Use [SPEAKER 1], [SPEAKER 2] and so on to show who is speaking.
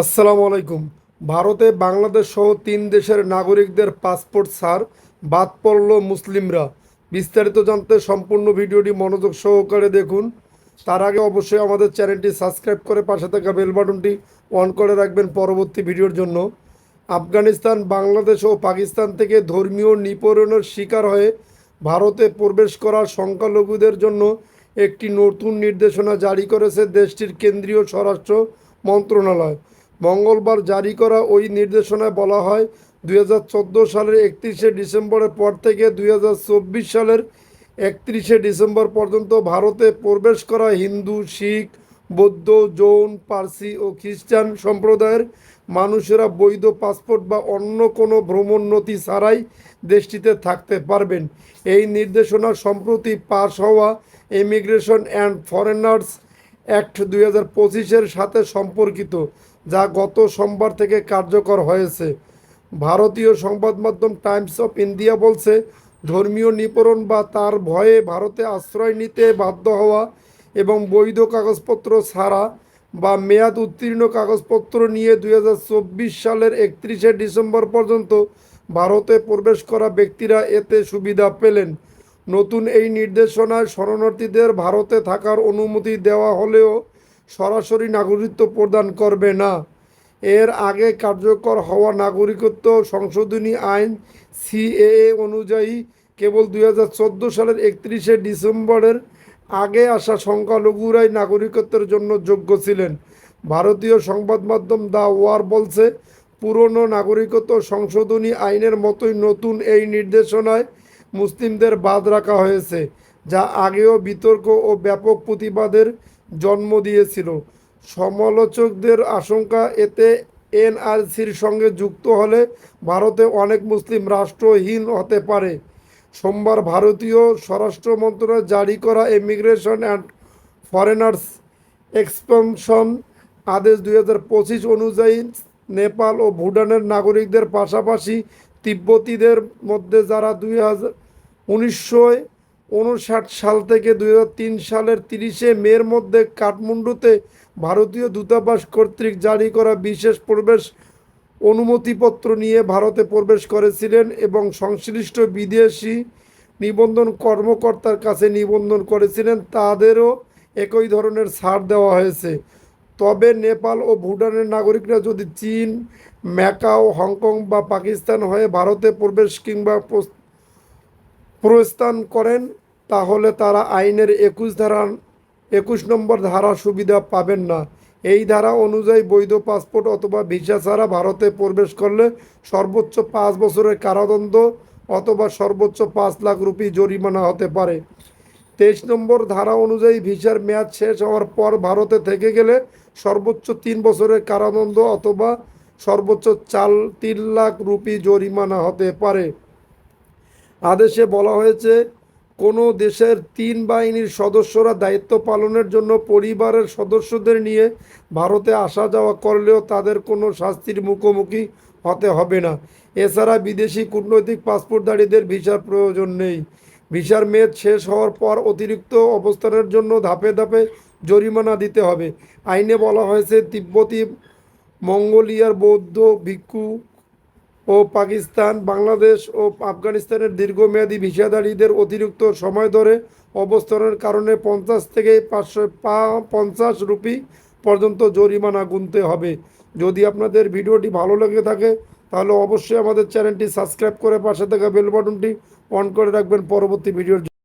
[SPEAKER 1] আসসালামু আলাইকুম। ভারতে বাংলাদেশ সহ তিন দেশের নাগরিকদের পাসপোর্ট ছাড় বাদ পড়ল মুসলিমরা। বিস্তারিত জানতে সম্পূর্ণ ভিডিওটি মনোযোগ সহকারে দেখুন। তার আগে অবশ্যই আমাদের চ্যানেলটি সাবস্ক্রাইব করে পাশে থাকা বেল বাটনটি অন করে রাখবেন পরবর্তী ভিডিওর জন্য। আফগানিস্তান, বাংলাদেশ ও পাকিস্তান থেকে ধর্মীয় নিপীড়নের শিকার হয়ে ভারতে প্রবেশ করা সংখ্যালঘুদের জন্য একটি নতুন নির্দেশনা জারি করেছে দেশটির কেন্দ্রীয় স্বরাষ্ট্র মন্ত্রণালয়। মঙ্গলবার জারি করা ওই নির্দেশনায় বলা হয়, দুই হাজার চোদ্দ সালের একত্রিশে ডিসেম্বরের পর থেকে দুই হাজার চব্বিশ সালের একত্রিশে ডিসেম্বর পর্যন্ত ভারতে প্রবেশ করা হিন্দু, শিখ, বৌদ্ধ, জৈন, পার্সি ও খ্রিস্টান সম্প্রদায়ের মানুষেরা বৈধ পাসপোর্ট বা অন্য কোনো ভ্রমণ নথি ছাড়াই দেশটিতে থাকতে পারবেন। এই নির্দেশনা সম্প্রতি পাশ হওয়া ইমিগ্রেশন অ্যান্ড ফরেনার্স অ্যাক্ট দুই হাজার পঁচিশের সাথে সম্পর্কিত। যা গত সোমবার থেকে কার্যকর হয়েছে। ভারতীয় সংবাদ মাধ্যম টাইমস অফ ইন্ডিয়া বলছে, ধর্মীয় নিপরণ বা তার ভয়ে ভারতে আশ্রয় নিতে বাধ্য হওয়া এবং বৈধ কাগজপত্র ছাড়া বা মেয়াদ উত্তীর্ণ কাগজপত্র নিয়ে দু হাজার চব্বিশ সালের একত্রিশে ডিসেম্বর পর্যন্ত ভারতে প্রবেশ করা ব্যক্তিরা এতে সুবিধা পেলেন। নতুন এই নির্দেশনায় শরণার্থীদের ভারতে থাকার অনুমতি দেওয়া হলেও সরাসরি নাগরিকত্ব প্রদান করবে না। এর আগে কার্যকর হওয়া নাগরিকত্ব সংশোধনী আইন সিএএ অনুযায়ী কেবল দু হাজার চোদ্দ সালের একত্রিশে ডিসেম্বরের আগে আসা সংখ্যালঘুরাই নাগরিকত্বের জন্য যোগ্য ছিলেন। ভারতীয় সংবাদ মাধ্যম দ্য ওয়ার বলছে, পুরনো নাগরিকত্ব সংশোধনী আইনের মতোই নতুন এই নির্দেশনায় মুসলিমদের বাদ রাখা হয়েছে, যা আগেও বিতর্ক ও ব্যাপক প্রতিবাদের জন্ম দিয়েছিল। সমালোচকদের আশঙ্কা এতে এনআরসির সঙ্গে যুক্ত হলে ভারতে অনেক মুসলিম রাষ্ট্রহীন হতে পারে। সোমবার ভারতীয় স্বরাষ্ট্র মন্ত্রণালয় জারি করা ইমিগ্রেশন অ্যান্ড ফরেনার্স এক্সপেনশন আদেশ দুই হাজার পঁচিশ অনুযায়ী নেপাল ও ভুটানের নাগরিকদের পাশাপাশি তিব্বতীদের মধ্যে যারা দুই হাজার উনিশশো উনষাট সাল থেকে দুই সালের তিরিশে মের মধ্যে কাঠমান্ডুতে ভারতীয় দূতাবাস কর্তৃক জারি করা বিশেষ প্রবেশ অনুমতিপত্র নিয়ে ভারতে প্রবেশ করেছিলেন এবং সংশ্লিষ্ট বিদেশি নিবন্ধন কর্মকর্তার কাছে নিবন্ধন করেছিলেন। তাদেরও একই ধরনের ছাড় দেওয়া হয়েছে। তবে নেপাল ও ভুটানের নাগরিকরা যদি চীন, ম্যাকাও, হংকং বা পাকিস্তান হয়ে ভারতে প্রবেশ কিংবা প্রস- প্রস্থান করেন তাহলে তারা আইনের একুশ ধারা, একুশ নম্বর ধারা সুবিধা পাবেন না। এই ধারা অনুযায়ী বৈধ পাসপোর্ট অথবা ভিসা ছাড়া ভারতে প্রবেশ করলে সর্বোচ্চ পাঁচ বছরের কারাদণ্ড অথবা সর্বোচ্চ পাঁচ লাখ রুপি জরিমানা হতে পারে। তেইশ নম্বর ধারা অনুযায়ী ভিসার মেয়াদ শেষ হওয়ার পর ভারতে থেকে গেলে সর্বোচ্চ তিন বছরের কারাদণ্ড অথবা সর্বোচ্চ চাল, তিন লাখ রুপি জরিমানা হতে পারে। আদেশে বলা হয়েছে কোনো দেশের তিন বাহিনীর সদস্যরা দায়িত্ব পালনের জন্য পরিবারের সদস্যদের নিয়ে ভারতে আসা যাওয়া করলেও তাদের কোনো শাস্তির মুখোমুখি হতে হবে না। এছাড়া বিদেশি কূটনৈতিক পাসপোর্টধারীদের ভিসার প্রয়োজন নেই। ভিসার মেয়াদ শেষ হওয়ার পর অতিরিক্ত অবস্থানের জন্য ধাপে ধাপে জরিমানা দিতে হবে। আইনে বলা হয়েছে, তিব্বতী, মঙ্গোলিয়ার বৌদ্ধ ভিক্ষু ও পাকিস্তান, বাংলাদেশ ও আফগানিস্তানের দীর্ঘমেয়াদী ভিসাধারীদের অতিরিক্ত সময় ধরে অবস্থানের কারণে পঞ্চাশ থেকে পাঁচশো পঞ্চাশ রুপি পর্যন্ত জরিমানা গুনতে হবে যদি আপনাদের ভিডিওটি ভালো লেগে থাকে, তাহলে অবশ্যই আমাদের চ্যানেলটি সাবস্ক্রাইব করে পাশে থাকা বেল বাটনটি অন করে রাখবেন পরবর্তী ভিডিওর।